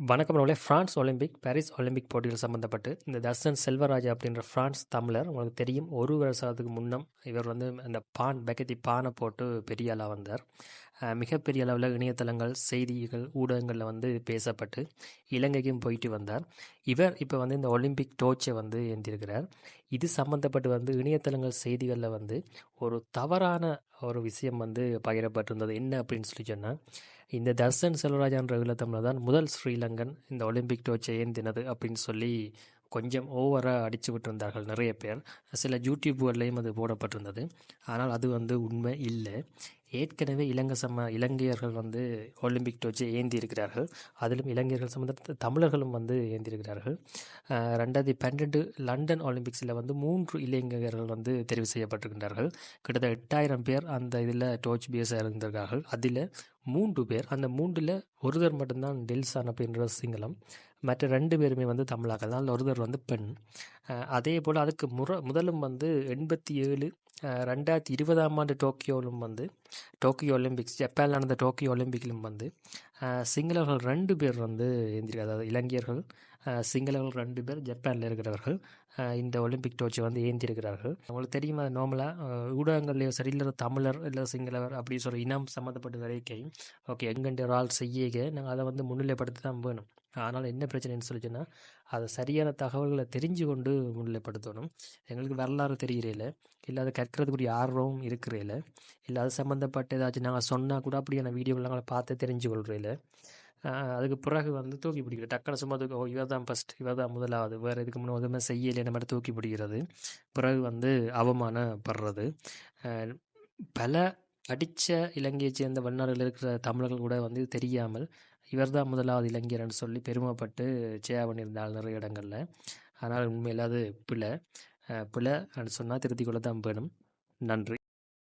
வணக்கம் நம்மளே. France Olympic Paris Olympic போட்டிகள் சம்மந்தப்பட்டு இந்த தர்சன் செல்வராஜ் அப்படின்ற ஃப்ரான்ஸ் தமிழர் உங்களுக்கு தெரியும் ஒரு வருஷத்துக்கு முன்னம் இவர் வந்து அந்த பான் பெக்கத்தி பானை போட்டு பெரிய ஆளாக வந்தார். மிகப்பெரிய அளவில் இணையதளங்கள் செய்திகள் ஊடகங்களில் வந்து பேசப்பட்டு இலங்கைக்கும் போயிட்டு வந்தார். இவர் இப்போ வந்து இந்த ஒலிம்பிக் டோர்ச்சை வந்து ஏந்திருக்கிறார். இது சம்மந்தப்பட்டு வந்து இணையதளங்கள் செய்திகளில் வந்து ஒரு தவறான ஒரு விஷயம் வந்து பகிரப்பட்டிருந்தது. என்ன அப்படின்னு சொல்லி சொன்னால் இந்த தர்சன் செல்வராஜான்ற ஈழத்தமிழர் தான் முதல் ஸ்ரீலங்கன் இந்த ஒலிம்பிக் டோர்ச்சை ஏந்தினது அப்படின்னு சொல்லி கொஞ்சம் ஓவராக அடித்து விட்டிருந்தார்கள் நிறைய பேர். சில யூடியூப்கள்லேயும் அது போடப்பட்டிருந்தது. ஆனால் அது வந்து உண்மை இல்லை. ஏற்கனவே இலங்கை சம இலங்கையர்கள் வந்து ஒலிம்பிக் டோச்சை ஏந்தி இருக்கிறார்கள் அதிலும் இலங்கையர்கள் சம்மந்த தமிழர்களும் வந்து ஏந்தியிருக்கிறார்கள். ரெண்டாயிரத்தி பன்னெண்டு லண்டன் ஒலிம்பிக்ஸில் வந்து மூன்று இளைஞர்கள் வந்து தெரிவு செய்யப்பட்டிருக்கின்றார்கள். கிட்டத்தட்ட எட்டாயிரம் பேர் அந்த இதில் டோர்ச் பேச இருந்திருக்கார்கள். அதில் மூன்று பேர் அந்த மூன்றில் ஒருத்தர் மட்டும்தான் டெல்சான் அப்படின்ற சிங்களம். மற்ற ரெண்டு பேருமே வந்து தமிழாக்கள். தான் ஒருத்தர் வந்து பெண். அதே போல் அதுக்கு முற முதலும் வந்து எண்பத்தி ஏழு ரெண்டாயிரத்தி இருபதாம் ஆண்டு டோக்கியோவிலும் வந்து டோக்கியோ ஒலிம்பிக்ஸ் ஜப்பானில் நடந்த டோக்கியோ ஒலிம்பிக்கிலும் வந்து சிங்களர்கள் ரெண்டு பேர் வந்து ஏந்திருக்காங்க. அதாவது இளைஞர்கள் சிங்களர்கள் ரெண்டு பேர் ஜப்பானில் இருக்கிறவர்கள் இந்த ஒலிம்பிக் டோர்ச்சை வந்து ஏந்திருக்கிறார்கள். உங்களுக்கு தெரியுமா நார்மலாக ஊடகங்கள்லையோ சரி இல்லை தமிழர் இல்லை சிங்களவர் அப்படி சொல்கிற இனம் சம்மந்தப்பட்ட வரைக்கும் ஓகே எங்கண்ட ஒரு ஆள் செய்ய நாங்கள் அதை வந்து முன்னிலைப்படுத்தி தான் வேணும். ஆனால் என்ன பிரச்சனைன்னு சொல்லி சொன்னால் அதை சரியான தகவல்களை தெரிஞ்சு கொண்டு முன்னிலைப்படுத்தணும் எங்களுக்கு வரலாறு தெரியறதில்ல இல்லை அதை கற்கிறதுக்குரிய ஆர்வமும் இருக்கிறதில்ல இல்லை அது சம்மந்தப்பட்ட ஏதாச்சும் நாங்கள் சொன்னால் கூட அப்படியான வீடியோவில் நாங்கள் பார்த்து தெரிஞ்சு கொள்றதில்ல அதுக்கு பிறகு வந்து தூக்கி பிடிக்கிறது டக்குனு சும்மா தூக்கி ஓ இவர் தான் ஃபஸ்ட் இவர் தான் முதலாவது வேறு இதுக்கு முன்னே எதுவுமே செய்யலை இந்த மாதிரி தூக்கி பிடிக்கிறது. பிறகு வந்து அவமானப்படுறது. பல படித்த இலங்கையை சேர்ந்த வெளிநாடுகளில் இருக்கிற தமிழர்கள் கூட வந்து தெரியாமல் இவர் தான் முதலாவது இளைஞர்னு சொல்லி பெருமைப்பட்டு சேயா பண்ணியிருந்தாள் நிறைய இடங்களில். ஆனால் உண்மையில் அது பிழை. பிழைன்னு சொன்னால் திருத்திக்கொள்ள தான் வேணும். நன்றி.